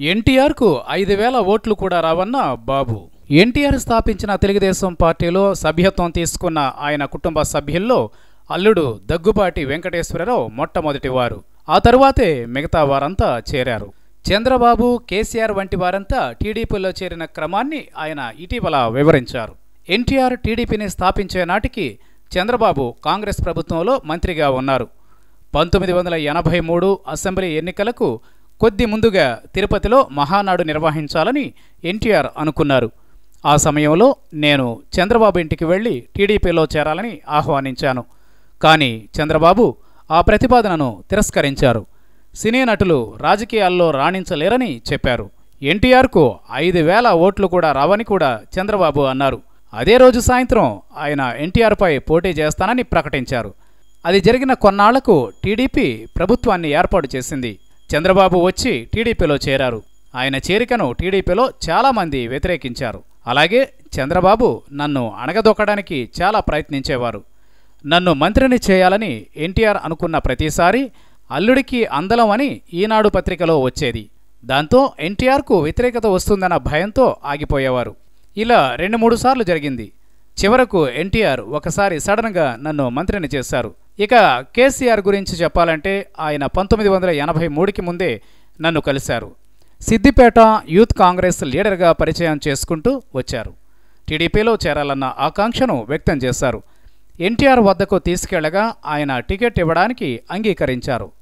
ఎన్టీఆర్కు ఐదు వేల ఓట్లు కూడా రావన్న బాబు. ఎన్టీఆర్ స్థాపించిన తెలుగుదేశం పార్టీలో సభ్యత్వం తీసుకున్న ఆయన కుటుంబ సభ్యుల్లో అల్లుడు దగ్గుబాటి వెంకటేశ్వరరావు మొట్టమొదటివారు. ఆ తరువాతే మిగతా వారంతా చేరారు. చంద్రబాబు కేసీఆర్ వంటి వారంతా టీడీపీలో చేరిన క్రమాన్ని ఆయన ఇటీవల వివరించారు. ఎన్టీఆర్ టీడీపీని స్థాపించే నాటికి చంద్రబాబు కాంగ్రెస్ ప్రభుత్వంలో మంత్రిగా ఉన్నారు. పంతొమ్మిది వందల ఎనభై మూడు అసెంబ్లీ ఎన్నికలకు కొద్ది ముందుగా తిరుపతిలో మహానాడు నిర్వహించాలని ఎన్టీఆర్ అనుకున్నారు. ఆ సమయంలో నేను చంద్రబాబు ఇంటికి వెళ్ళి టీడీపీలో చేరాలని ఆహ్వానించాను. కానీ చంద్రబాబు ఆ ప్రతిపాదనను తిరస్కరించారు. సినీ నటులు రాజకీయాల్లో రాణించలేరని చెప్పారు. ఎన్టీఆర్కు ఐదు వేల ఓట్లు కూడా రావని కూడా చంద్రబాబు అన్నారు. అదే రోజు సాయంత్రం ఆయన ఎన్టీఆర్పై పోటీ చేస్తానని ప్రకటించారు. అది జరిగిన కొన్నాళ్ళకు టీడీపీ ప్రభుత్వాన్ని ఏర్పాటు చేసింది. చంద్రబాబు వచ్చి టీడీపీలో చేరారు. ఆయన చేరికను టీడీపీలో చాలామంది వ్యతిరేకించారు. అలాగే చంద్రబాబు నన్ను అణగదొక్కడానికి చాలా ప్రయత్నించేవారు. నన్ను మంత్రిని చేయాలని ఎన్టీఆర్ అనుకున్న ప్రతిసారి అల్లుడికి అందలం అని ఈనాడు పత్రికలో వచ్చేది. దాంతో ఎన్టీఆర్కు వ్యతిరేకత వస్తుందన్న భయంతో ఆగిపోయేవారు. ఇలా రెండు మూడు సార్లు జరిగింది. చివరకు ఎన్టీఆర్ ఒకసారి సడన్గా నన్ను మంత్రిని చేశారు. ఇక కేసీఆర్ గురించి చెప్పాలంటే ఆయన పంతొమ్మిది వందల ఎనభై మూడుకి ముందే నన్ను కలిశారు. సిద్దిపేట యూత్ కాంగ్రెస్ లీడర్గా పరిచయం చేసుకుంటూ వచ్చారు. టీడీపీలో చేరాలన్న ఆకాంక్షను వ్యక్తం చేశారు. ఎన్టీఆర్ వద్దకు తీసుకెళ్ళగా ఆయన టికెట్ ఇవ్వడానికి అంగీకరించారు.